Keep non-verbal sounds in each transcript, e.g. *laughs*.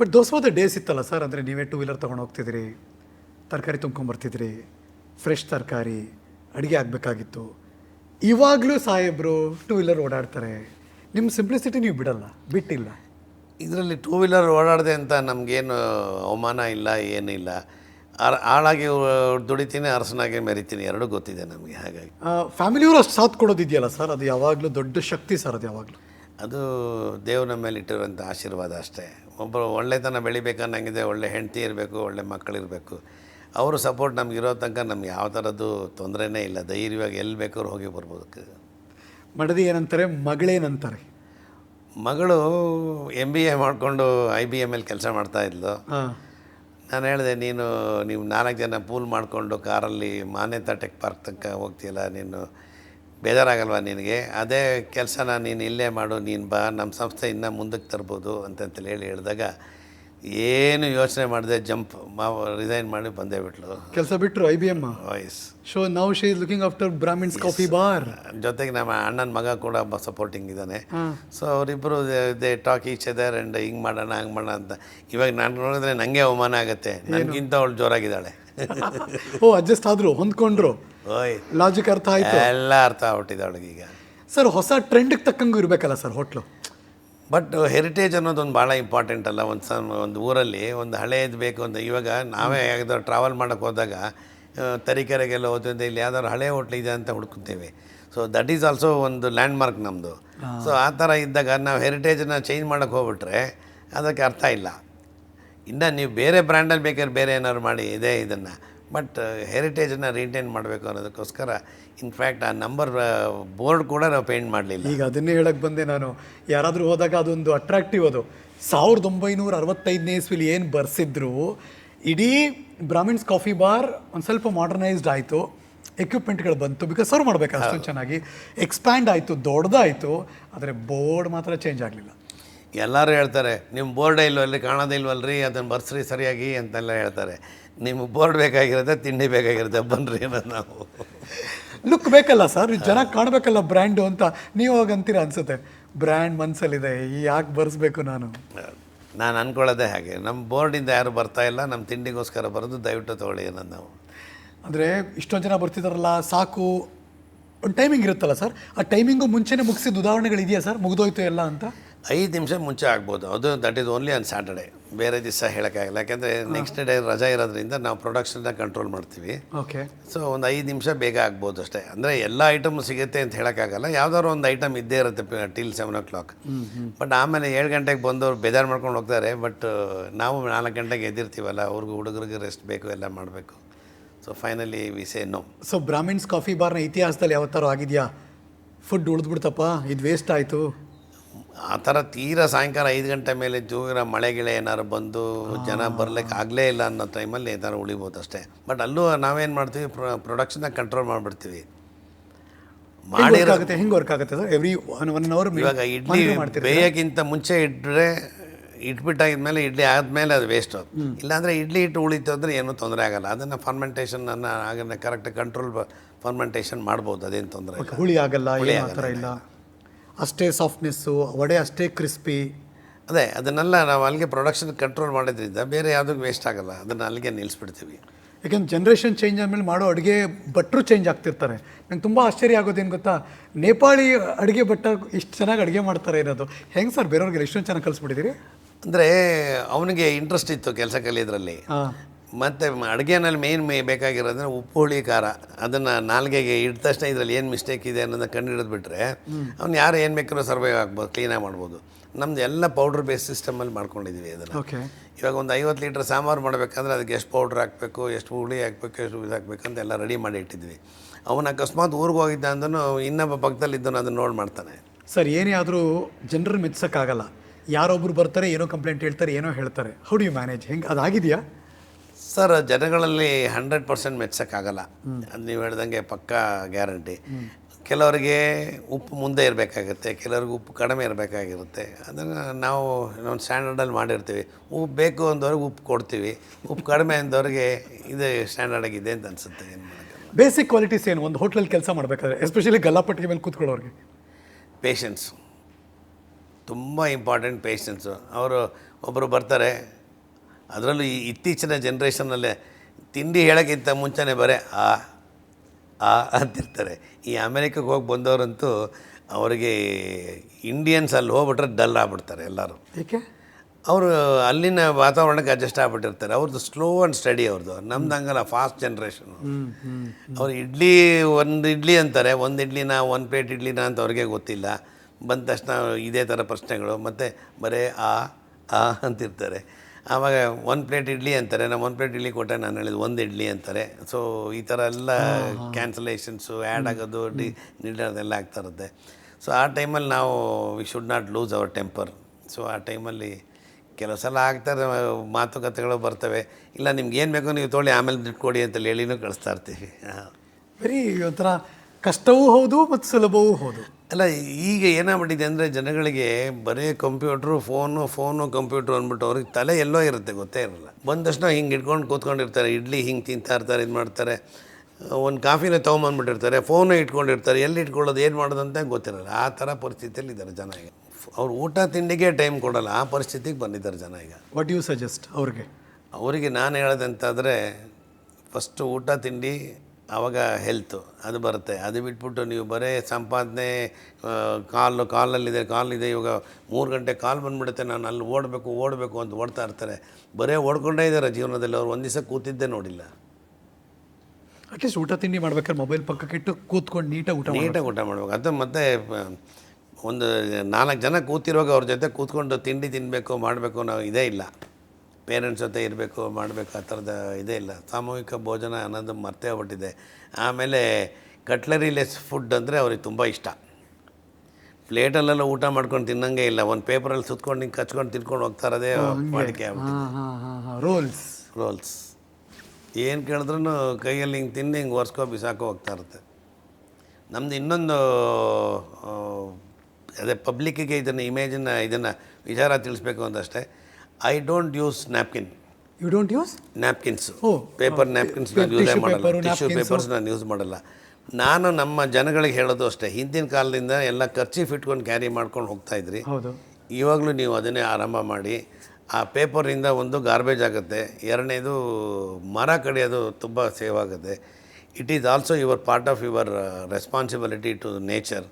But those were the days ಇತ್ತಲ್ಲ sir ಅಂದರೆ ನೀವೇ ಟೂ ವೀಲರ್ ತೊಗೊಂಡು ಹೋಗ್ತಿದ್ರಿ ತರಕಾರಿ ತುಂಬ್ಕೊಂಬರ್ತಿದ್ರಿ ಫ್ರೆಶ್ ತರಕಾರಿ ಅಡುಗೆ ಆಗಬೇಕಾಗಿತ್ತು. ಇವಾಗಲೂ ಸಾಹೇಬರು ಟೂ ವೀಲರ್ ಓಡಾಡ್ತಾರೆ. ನಿಮ್ಮ ಸಿಂಪ್ಲಿಸಿಟಿ ನೀವು ಬಿಡಲ್ಲ ಬಿಟ್ಟಿಲ್ಲ. ಇದರಲ್ಲಿ ಟೂ ವೀಲರ್ ಓಡಾಡಿದೆ ಅಂತ ನಮಗೇನು ಅವಮಾನ ಇಲ್ಲ ಏನಿಲ್ಲ. ಆರ್- ಆಳಾಗಿ ದುಡಿತೀನಿ ಅರಸನಾಗಿ ಮೆರಿತೀನಿ ಎರಡೂ ಗೊತ್ತಿದೆ ನಮಗೆ ಹಾಗಾಗಿ. ಫ್ಯಾಮಿಲಿಯವರು ಅಷ್ಟು ಸಾಥ್ ಕೊಡೋದಿದೆಯಲ್ಲ ಸರ್ ಅದು ಯಾವಾಗಲೂ ದೊಡ್ಡ ಶಕ್ತಿ ಸರ್ ಅದು ಯಾವಾಗಲೂ. ಅದು ದೇವ್ರ ಮೇಲೆ ಇಟ್ಟಿರುವಂಥ ಆಶೀರ್ವಾದ ಅಷ್ಟೇ. ಒಬ್ಬರು ಒಳ್ಳೆತನ ಬೆಳಿಬೇಕನ್ನಂಗಿದೆ ಒಳ್ಳೆ ಹೆಂಡತಿ ಇರಬೇಕು ಒಳ್ಳೆ ಮಕ್ಕಳಿರಬೇಕು ಅವರು ಸಪೋರ್ಟ್ ನಮ್ಗೆ ಇರೋ ತನಕ ನಮ್ಗೆ ಯಾವ ಥರದ್ದು ತೊಂದರೆನೇ ಇಲ್ಲ. ಧೈರ್ಯವಾಗಿ ಎಲ್ಲಿ ಬೇಕಾದ್ರೂ ಹೋಗಿ ಬರ್ಬೋದಕ್ಕೆ ಮಡದಿ ಏನಂತಾರೆ? ಮಗಳೇನಂತಾರೆ ಮಗಳು ಎಂ ಬಿ ಎ ಮಾಡಿಕೊಂಡು ಐ ಬಿ ಎಂ ಎಲ್ ಕೆಲಸ ಮಾಡ್ತಾಯಿದ್ಲು ನಾನು ಹೇಳಿದೆ ನೀನು ನೀವು ನಾಲ್ಕು ಜನ ಪೂಲ್ ಮಾಡಿಕೊಂಡು ಕಾರಲ್ಲಿ ಮಾನ್ಯತಾ ಟೆಕ್ ಪಾರ್ಕ್ ತನಕ ಹೋಗ್ತೀಯಲ್ಲ ನೀನು ಬೇಜಾರಾಗಲ್ವಾ ನಿನಗೆ? ಅದೇ ಕೆಲಸನ ನೀನು ಇಲ್ಲೇ ಮಾಡು ನೀನು ಬಾ ನಮ್ಮ ಸಂಸ್ಥೆ ಇನ್ನೂ ಮುಂದಕ್ಕೆ ತರ್ಬೋದು ಅಂತಂತೇಳಿ ಹೇಳಿ ಹೇಳಿದಾಗ ಏನು ಯೋಚನೆ ಮಾಡಿದೆ ಜಂಪ್ ಮಾ ರಿಸೈನ್ ಮಾಡಿ ಬಂದೇ ಬಿಟ್ಲು. ಕೆಲಸ ಬಿಟ್ಟರು I B M voice. So now she is looking after Brahmins coffee bar ಜೊತೆಗೆ ನಮ್ಮ ಅಣ್ಣನ ಮಗ ಕೂಡ ಸಪೋರ್ಟಿಂಗ್ ಇದ್ದಾನೆ ಸೊ ಅವರಿಬ್ಬರು they talk each other and ಹಿಂಗೆ ಮಾಡೋಣ ಹಂಗೆ ಮಾಡೋಣ ಅಂತ. ಇವಾಗ ನಾನು ನೋಡಿದ್ರೆ ನನಗೆ ಅವಮಾನ ಆಗುತ್ತೆ. ನನಗಿಂತ ಅವಳು ಜೋರಾಗಿದ್ದಾಳೆ. *laughs* ಓ ಅಡ್ಜಸ್ಟ್ ಆದ್ರು ಹೊಂದ್ಕೊಂಡ್ರು. ಲಾಜಿಕ್ ಅರ್ಥ ಆಯ್ತು. ಎಲ್ಲ ಅರ್ಥ ಆಗ್ಬಿಟ್ಟಿದೆ ಈಗ. ಸರ್ ಹೊಸ ಟ್ರೆಂಡ್ಗೆ ತಕ್ಕಂಗೂ ಇರಬೇಕಲ್ಲ ಸರ್ ಹೋಟ್ಲು? ಬಟ್ ಹೆರಿಟೇಜ್ ಅನ್ನೋದೊಂದು ಭಾಳ ಇಂಪಾರ್ಟೆಂಟ್ ಅಲ್ಲ. ಒಂದು ಸಣ್ಣ ಒಂದು ಊರಲ್ಲಿ ಒಂದು ಹಳೇದು ಬೇಕು ಅಂತ. ಇವಾಗ ನಾವೇ ಯಾವ್ದಾದ್ರು ಟ್ರಾವೆಲ್ ಮಾಡೋಕ್ಕೆ ಹೋದಾಗ ತರೀಕೆರೆಗೆಲ್ಲ ಹೋದ್ರೆ ಇಲ್ಲಿ ಯಾವ್ದಾದ್ರು ಹಳೆ ಹೋಟ್ಲ್ ಇದೆ ಅಂತ ಹುಡುಕುತ್ತೇವೆ ಸೊ ದಟ್ ಈಸ್ ಆಲ್ಸೋ ಒಂದು ಲ್ಯಾಂಡ್ ಮಾರ್ಕ್ ನಮ್ಮದು ಸೊ ಆ ಥರ ಇದ್ದಾಗ ನಾವು ಹೆರಿಟೇಜನ್ನ ಚೇಂಜ್ ಮಾಡೋಕ್ಕೆ ಹೋಗ್ಬಿಟ್ರೆ ಅದಕ್ಕೆ ಅರ್ಥ ಇಲ್ಲ. ಇನ್ನು ನೀವು ಬೇರೆ ಬ್ರ್ಯಾಂಡಲ್ಲಿ ಬೇಕಾದ್ರೆ ಬೇರೆ ಏನಾದ್ರು ಮಾಡಿ ಇದೇ ಇದನ್ನು. ಬಟ್ ಹೆರಿಟೇಜನ್ನು ರೀಟೈನ್ ಮಾಡಬೇಕು ಅನ್ನೋದಕ್ಕೋಸ್ಕರ ಇನ್ಫ್ಯಾಕ್ಟ್ ಆ ನಂಬರ್ ಬೋರ್ಡ್ ಕೂಡ ನಾವು ಪೇಂಟ್ ಮಾಡಲಿಲ್ಲ. ಈಗ ಅದನ್ನೇ ಹೇಳಕ್ಕೆ ಬಂದೆ ನಾನು. ಯಾರಾದರೂ ಹೋದಾಗ ಅದೊಂದು ಅಟ್ರಾಕ್ಟಿವ್ ಅದು. ಸಾವಿರದ ಒಂಬೈನೂರ ಅರವತ್ತೈದನೇ ಇಸ್ವಿಲಿ ಏನು ಬರ್ಸಿದ್ರು ಇಡೀ ಬ್ರಾಹ್ಮಿನ್ಸ್ ಕಾಫಿ ಬಾರ್ ಒಂದು ಸ್ವಲ್ಪ ಮಾಡರ್ನೈಸ್ಡ್ ಆಯಿತು. ಎಕ್ವಿಪ್ಮೆಂಟ್ಗಳು ಬಂತು ಬಿಕಾಸ್ ಸರ್ವ್ ಮಾಡಬೇಕು ಅಷ್ಟು ಚೆನ್ನಾಗಿ. ಎಕ್ಸ್ಪ್ಯಾಂಡ್ ಆಯಿತು ದೊಡ್ಡದಾಯಿತು ಆದರೆ ಬೋರ್ಡ್ ಮಾತ್ರ ಚೇಂಜ್ ಆಗಲಿಲ್ಲ. ಎಲ್ಲರೂ ಹೇಳ್ತಾರೆ ನಿಮ್ಮ ಬೋರ್ಡೇ ಇಲ್ವಲ್ರಿ ಕಾಣೋದೇ ಇಲ್ವಲ್ರಿ ಅದನ್ನು ಬರ್ಸ್ರಿ ಸರಿಯಾಗಿ ಅಂತೆಲ್ಲ ಹೇಳ್ತಾರೆ. ನಿಮಗೆ ಬೋರ್ಡ್ ಬೇಕಾಗಿರುತ್ತೆ ತಿಂಡಿ ಬೇಕಾಗಿರುತ್ತೆ ಬನ್ನಿರಿ ಅನ್ನೋದು ನಾವು. ಲುಕ್ ಬೇಕಲ್ಲ ಸರ್ ಜನ ಕಾಣಬೇಕಲ್ಲ ಬ್ರ್ಯಾಂಡು ಅಂತ. ನೀವು ಹೋಗಿ ಅಂತೀರ ಅನ್ಸುತ್ತೆ ಬ್ರ್ಯಾಂಡ್ ಮನಸ್ಸಲ್ಲಿದೆ ಯಾಕೆ ಬರೆಸ್ಬೇಕು ನಾನು? ನಾನು ಅಂದ್ಕೊಳ್ಳೋದೇ ಹಾಗೆ. ನಮ್ಮ ಬೋರ್ಡಿಂದ ಯಾರು ಬರ್ತಾ ಇಲ್ಲ ನಮ್ಮ ತಿಂಡಿಗೋಸ್ಕರ ಬರೋದು ದಯವಿಟ್ಟು ತೊಗೊಳ್ಳಿ ಅನ್ನೋದು ನಾವು. ಅಂದರೆ ಇಷ್ಟೊಂದು ಜನ ಬರ್ತಿದ್ದಾರಲ್ಲ ಸಾಕು. ಒಂದು ಟೈಮಿಂಗ್ ಇರುತ್ತಲ್ಲ ಸರ್ ಆ ಟೈಮಿಂಗು ಮುಂಚೆನೇ ಮುಗಿಸಿದ ಉದಾಹರಣೆಗಳಿದೆಯಾ ಸರ್ ಮುಗಿದೋಯ್ತು ಎಲ್ಲ ಅಂತ? ಐದು ನಿಮಿಷ ಮುಂಚೆ ಆಗ್ಬೋದು. ಅದು that is only on Saturday ಬೇರೆ ದಿವಸ ಹೇಳೋಕ್ಕಾಗಲ್ಲ ಯಾಕೆಂದರೆ ನೆಕ್ಸ್ಟ್ ಡೇ ರಜಾ ಇರೋದ್ರಿಂದ ನಾವು ಪ್ರೊಡಕ್ಷನ್ನ ಕಂಟ್ರೋಲ್ ಮಾಡ್ತೀವಿ. ಓಕೆ ಸೊ ಒಂದು ಐದು ನಿಮಿಷ ಬೇಗ ಆಗ್ಬೋದು ಅಷ್ಟೇ. ಅಂದರೆ ಎಲ್ಲ ಐಟಮ್ ಸಿಗುತ್ತೆ ಅಂತ ಹೇಳೋಕ್ಕಾಗಲ್ಲ ಯಾವ್ದಾದ್ರು ಒಂದು ಐಟಮ್ ಇದ್ದೇ ಇರುತ್ತೆ till seven o'clock but ಆಮೇಲೆ ಏಳು ಗಂಟೆಗೆ ಬಂದವರು ಬೇಜಾರು ಮಾಡ್ಕೊಂಡು ಹೋಗ್ತಾರೆ. ಬಟ್ ನಾವು ನಾಲ್ಕು ಗಂಟೆಗೆ ಎದ್ದಿರ್ತೀವಲ್ಲ ಅವ್ರಿಗೂ ಹುಡುಗರಿಗೆ ರೆಸ್ಟ್ ಬೇಕು ಎಲ್ಲ ಮಾಡಬೇಕು. So finally we say no so Brahmins coffee ಬಾರ್ನ ಇತಿಹಾಸದಲ್ಲಿ ಯಾವತ್ತಾರು ಆಗಿದೆಯಾ? ಫುಡ್ ಉಳಿದ್ಬಿಡ್ತಪ್ಪ. ಇದು ವೇಸ್ಟ್ ಆಯಿತು. ಆ ಥರ ತೀರಾ ಸಾಯಂಕಾಲ ಐದು ಗಂಟೆ ಮೇಲೆ ಜೋಗಿರ ಮಳೆಗಿಳೆ ಏನಾರು ಬಂದು ಜನ ಬರಲಿಕ್ಕೆ ಆಗಲೇ ಇಲ್ಲ ಅನ್ನೋ ಟೈಮಲ್ಲಿ ಏನಾದ್ರು ಉಳಿಬೋದು ಅಷ್ಟೇ. ಬಟ್ ಅಲ್ಲೂ ನಾವೇನು ಮಾಡ್ತೀವಿ ಪ್ರೊಡಕ್ಷನ್ನ ಕಂಟ್ರೋಲ್ ಮಾಡಿಬಿಡ್ತೀವಿ. ಮಾಡಿರೋ ಹೆಂಗೆ ವರ್ಕ್ ಆಗುತ್ತೆ sir? Every one one hour ಇವಾಗ ಇಡ್ಲಿ ಬೇಯಕ್ಕಿಂತ ಮುಂಚೆ ಇಟ್ಟರೆ ಇಟ್ಬಿಟ್ಟಾಗಿದ್ಮೇಲೆ ಇಡ್ಲಿ ಆದಮೇಲೆ ಅದು ವೇಸ್ಟು ಇಲ್ಲಾಂದರೆ ಇಡ್ಲಿ ಇಟ್ಟು ಉಳಿತು ಅಂದರೆ ಏನೂ ತೊಂದರೆ ಆಗಲ್ಲ. ಅದನ್ನು ಫರ್ಮೆಂಟೇಷನನ್ನು ಅದನ್ನು ಕರೆಕ್ಟ್ ಕಂಟ್ರೋಲ್ ಫರ್ಮೆಂಟೇಷನ್ ಮಾಡ್ಬೋದು ಅದೇನು ತೊಂದರೆ ಹುಳಿ ಆಗಲ್ಲ ಇಲ್ಲ. ಅಷ್ಟೇ ಸಾಫ್ಟ್ನೆಸ್ಸು ವಡೆ ಅಷ್ಟೇ ಕ್ರಿಸ್ಪಿ ಅದೇ ಅದನ್ನೆಲ್ಲ ನಾವು ಅಲ್ಲಿಗೆ ಪ್ರೊಡಕ್ಷನ್ ಕಂಟ್ರೋಲ್ ಮಾಡೋದ್ರಿಂದ ಬೇರೆ ಯಾವುದಕ್ಕೂ ವೇಸ್ಟ್ ಆಗಲ್ಲ. ಅದನ್ನು ಅಲ್ಲಿಗೆ ನಿಲ್ಲಿಸ್ಬಿಡ್ತೀವಿ. ಯಾಕೆಂದ್ರೆ ಜನ್ರೇಷನ್ ಚೇಂಜ್ ಆದಮೇಲೆ ಮಾಡೋ ಅಡುಗೆ ಭಟ್ರು ಚೇಂಜ್ ಆಗ್ತಿರ್ತಾರೆ. ನಂಗೆ ತುಂಬ ಆಶ್ಚರ್ಯ ಆಗೋದೇನು ಗೊತ್ತಾ? ನೇಪಾಳಿ ಅಡುಗೆ ಭಟ್ಟ ಇಷ್ಟು ಚೆನ್ನಾಗಿ ಅಡುಗೆ ಮಾಡ್ತಾರೆ ಇರೋದು ಹೆಂಗೆ ಸರ್ ಬೇರೆಯವ್ರಿಗೆ ಇಷ್ಟೊಂದು ಚೆನ್ನಾಗಿ ಕಲಿಸ್ಬಿಟ್ಟಿದ್ದೀರಿ ಅಂದರೆ ಅವನಿಗೆ ಇಂಟ್ರೆಸ್ಟ್ ಇತ್ತು ಕೆಲಸ ಕಲಿಯೋದ್ರಲ್ಲಿ. ಹಾಂ. ಮತ್ತು ಅಡುಗೆನಲ್ಲಿ ಮೇನ್ ಮೇ ಬೇಕಾಗಿರೋದ್ರೆ ಉಪ್ಪು ಹುಳಿ ಖಾರ. ಅದನ್ನು ನಾಲ್ಗೆಗೆ ಇಟ್ಟ ತಕ್ಷಣ ಇದರಲ್ಲಿ ಏನು ಮಿಸ್ಟೇಕ್ ಇದೆ ಅನ್ನೋದನ್ನ ಕಂಡು ಹಿಡಿದು ಬಿಟ್ಟರೆ ಅವ್ನು ಯಾರು ಏನು ಬೇಕಾದ್ರೂ ಸರ್ವೈವ್ ಆಗ್ಬೋದು ಕ್ಲೀನಾಗಿ ಮಾಡ್ಬೋದು. ನಮ್ದು ಎಲ್ಲ ಪೌಡ್ರ್ ಬೇಸ್ ಸಿಸ್ಟಮಲ್ಲಿ ಮಾಡ್ಕೊಂಡಿದ್ದೀವಿ ಅದನ್ನು ಓಕೆ ಇವಾಗ ಒಂದು ಐವತ್ತು ಲೀಟ್ರ್ ಸಾಂಬಾರು ಮಾಡಬೇಕಂದ್ರೆ ಅದಕ್ಕೆ ಎಷ್ಟು ಪೌಡ್ರ್ ಹಾಕಬೇಕು ಎಷ್ಟು ಹುಳಿ ಹಾಕಬೇಕು ಎಷ್ಟು ಇದು ಹಾಕಬೇಕು ಅಂತ ಎಲ್ಲ ರೆಡಿ ಮಾಡಿ ಇಟ್ಟಿದ್ವಿ. ಅವನು ಅಕಸ್ಮಾತ್ ಊರಿಗೆ ಹೋಗಿದ್ದ ಅಂದನು ಇನ್ನೊಬ್ಬ ಪಕ್ಕದಲ್ಲಿ ಇದ್ದನು ಅದನ್ನು ನೋಡಿ ಮಾಡ್ತಾನೆ. ಸರ್ ಏನೇ ಆದರೂ ಜನರು ಮೆಚ್ಚೋಕ್ಕಾಗಲ್ಲ ಯಾರೊಬ್ರು ಬರ್ತಾರೆ ಏನೋ ಕಂಪ್ಲೇಂಟ್ ಹೇಳ್ತಾರೆ ಏನೋ ಹೇಳ್ತಾರೆ. ಹೌ ಡು ಯು ಮ್ಯಾನೇಜ್ ಹೆಂಗೆ ಅದಾಗಿದೆಯಾ? ಸರ್ ಜನಗಳಲ್ಲಿ ಹಂಡ್ರೆಡ್ ಪರ್ಸೆಂಟ್ ಮೆಚ್ಚೋಕ್ಕಾಗಲ್ಲ ಅದು ನೀವು ಹೇಳ್ದಂಗೆ ಪಕ್ಕಾ ಗ್ಯಾರಂಟಿ. ಕೆಲವರಿಗೆ ಉಪ್ಪು ಮುಂದೆ ಇರಬೇಕಾಗುತ್ತೆ ಕೆಲವ್ರಿಗೆ ಉಪ್ಪು ಕಡಿಮೆ ಇರಬೇಕಾಗಿರುತ್ತೆ. ಅದನ್ನು ನಾವು ಒಂದು ಸ್ಟ್ಯಾಂಡರ್ಡಲ್ಲಿ ಮಾಡಿರ್ತೀವಿ. ಉಪ್ಪು ಬೇಕು ಅಂದವ್ರಿಗೆ ಉಪ್ಪು ಕೊಡ್ತೀವಿ. ಉಪ್ಪು ಕಡಿಮೆ ಅಂದವ್ರಿಗೆ ಇದು ಸ್ಟ್ಯಾಂಡರ್ಡಾಗಿದೆ ಅಂತ ಅನಿಸುತ್ತೆ. ಏನು ಮಾಡೋಕ್ಕಲ್ಲ ಬೇಸಿಕ್ ಕ್ವಾಲಿಟೀಸ್ ಏನು? ಒಂದು ಹೋಟ್ಲಲ್ಲಿ ಕೆಲಸ ಮಾಡಬೇಕಾದ್ರೆ ಎಸ್ಪೆಷಲಿ ಗಲ್ಲಾಪಟ್ಟಿಗೆ ಮೇಲೆ ಕೂತ್ಕೊಳ್ಳೋರಿಗೆ. ಪೇಷನ್ಸು ತುಂಬ ಇಂಪಾರ್ಟೆಂಟ್ ಪೇಷನ್ಸು ಅವರು ಒಬ್ಬರು ಬರ್ತಾರೆ ಅದರಲ್ಲೂ ಈ ಇತ್ತೀಚಿನ ಜನ್ರೇಷನ್ನಲ್ಲೇ ತಿಂಡಿ ಹೇಳೋಕ್ಕಿಂತ ಮುಂಚೆನೇ ಬರೇ ಆ ಆ ಅಂತಿರ್ತಾರೆ. ಈ ಅಮೆರಿಕಕ್ಕೆ ಹೋಗಿ ಬಂದವರಂತೂ ಅವರಿಗೆ ಇಂಡಿಯನ್ಸ್ ಅಲ್ಲಿ ಹೋಗ್ಬಿಟ್ರೆ ಡಲ್ ಆಗ್ಬಿಡ್ತಾರೆ ಎಲ್ಲರೂ. ಏಕೆ? ಅವರು ಅಲ್ಲಿನ ವಾತಾವರಣಕ್ಕೆ ಅಡ್ಜಸ್ಟ್ ಆಗ್ಬಿಟ್ಟಿರ್ತಾರೆ. ಅವ್ರದ್ದು ಸ್ಲೋ ಆ್ಯಂಡ್ ಸ್ಟಡಿ ಅವ್ರದ್ದು. ನಮ್ದು ಹಂಗಲ್ಲ ಫಾಸ್ಟ್ ಜನ್ರೇಷನು ಅವ್ರು ಇಡ್ಲಿ ಒಂದು ಇಡ್ಲಿ ಅಂತಾರೆ. ಒಂದು ಇಡ್ಲಿನ ಒಂದು ಪ್ಲೇಟ್ ಇಡ್ಲಿನ ಅಂತ ಅವ್ರಿಗೆ ಗೊತ್ತಿಲ್ಲ. ಬಂದ ತಕ್ಷಣ ಇದೇ ಥರ ಪ್ರಶ್ನೆಗಳು. ಮತ್ತು ಬರೇ ಆ ಆ ಅಂತಿರ್ತಾರೆ. ಆವಾಗ ಒಂದು ಪ್ಲೇಟ್ ಇಡ್ಲಿ ಅಂತಾರೆ ನಾನು ಒಂದು ಪ್ಲೇಟ್ ಇಡ್ಲಿ ಕೊಟ್ಟೆ ನಾನು ಹೇಳಿದ್ದು ಒಂದು ಇಡ್ಲಿ ಅಂತಾರೆ. ಸೊ ಈ ಥರ ಎಲ್ಲ ಕ್ಯಾನ್ಸಲೇಷನ್ಸು ಆ್ಯಡ್ ಆಗೋದು ಡಿ ನೀಡೋದೆಲ್ಲ ಆಗ್ತಾ ಇರುತ್ತೆ. ಸೊ ಆ ಟೈಮಲ್ಲಿ ನಾವು we should not lose our temper so ಆ ಟೈಮಲ್ಲಿ ಕೆಲವು ಸಲ ಆಗ್ತಾರೆ ಮಾತುಕತೆಗಳು ಬರ್ತವೆ. ಇಲ್ಲ ನಿಮ್ಗೆ ಏನು ಬೇಕೋ ನೀವು ತೊಳಿ ಆಮೇಲೆ ದುಡ್ಡು ಕೊಡಿ ಅಂತ ಹೇಳಿನೂ ಕಳಿಸ್ತಾ ಇರ್ತೀವಿ. ವೆರಿ ಒಂಥರ ಕಷ್ಟವೂ ಹೌದು ಮತ್ತು ಸುಲಭವೂ ಹೌದು. ಅಲ್ಲ ಈಗ ಏನಾಗ್ಬಿಟ್ಟಿದೆ ಅಂದರೆ ಜನಗಳಿಗೆ ಬರೀ ಕಂಪ್ಯೂಟ್ರು ಫೋನು ಫೋನು ಕಂಪ್ಯೂಟ್ರು ಅಂದ್ಬಿಟ್ಟು ಅವ್ರಿಗೆ ತಲೆ ಎಲ್ಲೋ ಇರುತ್ತೆ ಗೊತ್ತೇ ಇರಲ್ಲ. ಬಂದ ತಕ್ಷಣ ಹಿಂಗೆ ಇಟ್ಕೊಂಡು ಕೂತ್ಕೊಂಡಿರ್ತಾರೆ ಇಡ್ಲಿ ಹಿಂಗೆ ತಿಂತಾ ಇರ್ತಾರೆ ಇದು ಮಾಡ್ತಾರೆ. ಒಂದು ಕಾಫಿನ ತೊಗೊಂಬಂದ್ಬಿಟ್ಟಿರ್ತಾರೆ ಫೋನು ಇಟ್ಕೊಂಡಿರ್ತಾರೆ ಎಲ್ಲಿ ಇಟ್ಕೊಳ್ಳೋದು ಏನು ಮಾಡೋದು ಅಂತ ಗೊತ್ತಿರಲ್ಲ. ಆ ಥರ ಪರಿಸ್ಥಿತಿಯಲ್ಲಿ ಇದ್ದಾರೆ ಜನ ಈಗ. ಅವ್ರು ಊಟ ತಿಂಡಿಗೆ ಟೈಮ್ ಕೊಡಲ್ಲ ಆ ಪರಿಸ್ಥಿತಿಗೆ ಬಂದಿದ್ದಾರೆ ಜನ ಈಗ. ವಾಟ್ ಯು ಸಜೆಸ್ಟ್ ಅವ್ರಿಗೆ? ಅವರಿಗೆ ನಾನು ಹೇಳೋದಂತಾದರೆ ಫಸ್ಟು ಊಟ ತಿಂಡಿ ಆವಾಗ ಹೆಲ್ತು ಅದು ಬರುತ್ತೆ. ಅದು ಬಿಟ್ಬಿಟ್ಟು ನೀವು ಬರೀ ಸಂಪಾದನೆ ಕಾಲು ಕಾಲಲ್ಲಿದೆ ಕಾಲಿದೆ ಇವಾಗ ಮೂರು ಗಂಟೆ ಕಾಲು ಬಂದುಬಿಡುತ್ತೆ ನಾನು ಅಲ್ಲಿ ಓಡಬೇಕು ಓಡಬೇಕು ಅಂತ ಓಡ್ತಾ ಇರ್ತಾರೆ. ಬರೀ ಓಡ್ಕೊಂಡೇ ಇದ್ದಾರೆ ಜೀವನದಲ್ಲಿ ಅವ್ರು ಒಂದು ದಿವಸ ಕೂತಿದ್ದೇ ನೋಡಿಲ್ಲ. ಅಟ್ಲೀಸ್ಟ್ ಊಟ ತಿಂಡಿ ಮಾಡ್ಬೇಕಾದ್ರೆ ಮೊಬೈಲ್ ಪಕ್ಕಕ್ಕಿಟ್ಟು ಕೂತ್ಕೊಂಡು ನೀಟಾಗಿ ಊಟ ನೀಟಾಗಿ ಊಟ ಮಾಡ್ಬೇಕು. ಅದು ಮತ್ತೆ ಒಂದು ನಾಲ್ಕು ಜನ ಕೂತಿರುವಾಗ ಅವ್ರ ಜೊತೆ ಕೂತ್ಕೊಂಡು ತಿಂಡಿ ತಿನ್ನಬೇಕು ಮಾಡಬೇಕು ನಾವು ಇದೇ ಇಲ್ಲ. ಪೇರೆಂಟ್ಸ್ ಜೊತೆ ಇರಬೇಕು ಮಾಡಬೇಕು ಆ ಥರದ ಇದೇ ಇಲ್ಲ. ಸಾಮೂಹಿಕ ಭೋಜನ ಅನ್ನೋದು ಮರ್ತೇ ಹೋಗ್ಬಿಟ್ಟಿದೆ. ಆಮೇಲೆ ಕಟ್ಲರಿಲೆಸ್ ಫುಡ್ ಅಂದರೆ ಅವ್ರಿಗೆ ತುಂಬ ಇಷ್ಟ. ಪ್ಲೇಟಲ್ಲೆಲ್ಲ ಊಟ ಮಾಡ್ಕೊಂಡು ತಿನ್ನಂಗೆ ಇಲ್ಲ. ಒಂದು ಪೇಪರಲ್ಲಿ ಸುತ್ಕೊಂಡು ಹಿಂಗೆ ಕಚ್ಕೊಂಡು ತಿನ್ಕೊಂಡು ಹೋಗ್ತಾ ಇರೋದೇ ಆಗ್ಬಿಟ್ಟಿದೆ. ಹಾಂ ರೋಲ್ಸ್ ರೋಲ್ಸ್ ಏನು ಕೇಳಿದ್ರೂ ಕೈಯಲ್ಲಿ ಹಿಂಗೆ ತಿಂದು ಹಿಂಗೆ ಒರೆಸ್ಕೋ ಬಿಸಾಕೋ ಹೋಗ್ತಾ ಇರುತ್ತೆ. ನಮ್ಮದು ಇನ್ನೊಂದು ಅದೇ ಪಬ್ಲಿಕ್ಕಿಗೆ ಇದನ್ನು ಇಮೇಜನ್ನು ಇದನ್ನು ವಿಚಾರ ತಿಳಿಸ್ಬೇಕು ಅಂತಷ್ಟೇ I don't use napkin you don't use napkins Oh, paper napkins ನಾನು ಯೂಸೇ ಮಾಡಲ್ಲ. ಟಿಶ್ಯೂ. ಪೇಪರ್ಸ್ ನಾನು ಯೂಸ್ ಮಾಡಲ್ಲ. ನಾನು ನಮ್ಮ ಜನಗಳಿಗೆ ಹೇಳೋದು ಅಷ್ಟೇ ಹಿಂದಿನ ಕಾಲದಿಂದ ಎಲ್ಲ ಖರ್ಚೀಫ್ ಇಟ್ಕೊಂಡು ಕ್ಯಾರಿ ಮಾಡ್ಕೊಂಡು ಹೋಗ್ತಾಯಿದ್ರಿ ಹೌದು. ಇವಾಗಲೂ ನೀವು ಅದನ್ನೇ ಆರಂಭ ಮಾಡಿ ಆ ಪೇಪರಿಂದ ಒಂದು ಗಾರ್ಬೇಜ್ ಆಗುತ್ತೆ ಎರಡನೇದು ಮರ ಕಡಿಯೋದು ತುಂಬ ಸೇವ್ ಆಗುತ್ತೆ. It is also your part of your responsibility to nature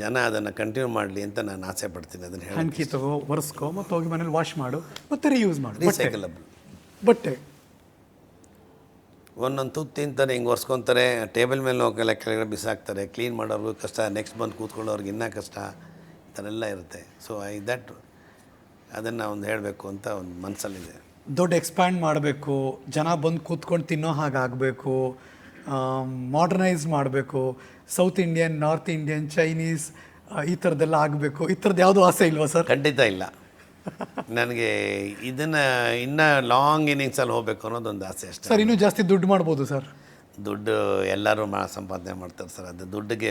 ಜನ ಅದನ್ನು ಕಂಟಿನ್ಯೂ ಮಾಡಲಿ ಅಂತ ನಾನು ಆಸೆ ಪಡ್ತೀನಿ ಅದನ್ನು ಹ್ಯಾಂಡ್ಕಿ ತಗೋ ಒರೆಸ್ಕೋ ಮತ್ತು ಹೋಗಿ ಮನೇಲಿ ವಾಶ್ ಮಾಡು ಮತ್ತೆ ರೀಯೂಸ್ ಮಾಡು. ರೀಸೈಕಲಬಲ್ ಬಟ್ಟೆ. ಒಂದೊಂದು ತುತ್ತು ತಿಂತಾರೆ ಹಿಂಗೆ ಒರೆಸ್ಕೊತಾರೆ ಟೇಬಲ್ ಮೇಲೆ ಹೋಗಲ್ಲ ಕೆಳಗಡೆ ಬಿಸಾಕ್ತಾರೆ ಕ್ಲೀನ್ ಮಾಡೋರ್ಗೂ ಕಷ್ಟ ನೆಕ್ಸ್ಟ್ ಬಂದು ಕೂತ್ಕೊಳ್ಳೋರ್ಗೆ ಇನ್ನೂ ಕಷ್ಟ ಈ ಥರ ಎಲ್ಲ ಇರುತ್ತೆ. ಸೊ ಐ ದಟ್ ಅದನ್ನು ಒಂದು ಹೇಳಬೇಕು ಅಂತ ಒಂದು ಮನಸ್ಸಲ್ಲಿದೆ ದೊಡ್ಡ ಎಕ್ಸ್ಪ್ಯಾಂಡ್ ಮಾಡಬೇಕು ಜನ ಬಂದು ಕೂತ್ಕೊಂಡು ತಿನ್ನೋ ಹಾಗೆ ಆಗಬೇಕು ಮಾಡರ್ನೈಸ್ ಮಾಡಬೇಕು. South Indian North Indian Chinese ಈ ಥರದ್ದೆಲ್ಲ ಆಗಬೇಕು. ಈ ಥರದ್ದು ಯಾವುದೂ ಆಸೆ ಇಲ್ವಾ ಸರ್? ಖಂಡಿತ ಇಲ್ಲ. *laughs* ನನಗೆ ಇದನ್ನು ಇನ್ನು ಲಾಂಗ್ ಇನ್ನಿಂಗ್ಸಲ್ಲಿ ಹೋಗಬೇಕು ಅನ್ನೋದೊಂದು ಆಸೆ ಅಷ್ಟೇ. ಸರ್ ಇನ್ನೂ ಜಾಸ್ತಿ ದುಡ್ಡು ಮಾಡ್ಬೋದು ಸರ್? ದುಡ್ಡು ಎಲ್ಲರೂ ಮಾ ಸಂಪಾದನೆ ಮಾಡ್ತಾರೆ ಸರ್. ಅದು ದುಡ್ಡಿಗೆ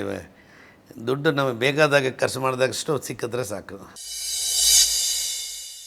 ದುಡ್ಡು ನಮಗೆ ಬೇಕಾದಾಗ ಖರ್ಚು ಮಾಡಿದಾಗಷ್ಟು ಸಿಕ್ಕಿದ್ರೆ ಸಾಕು.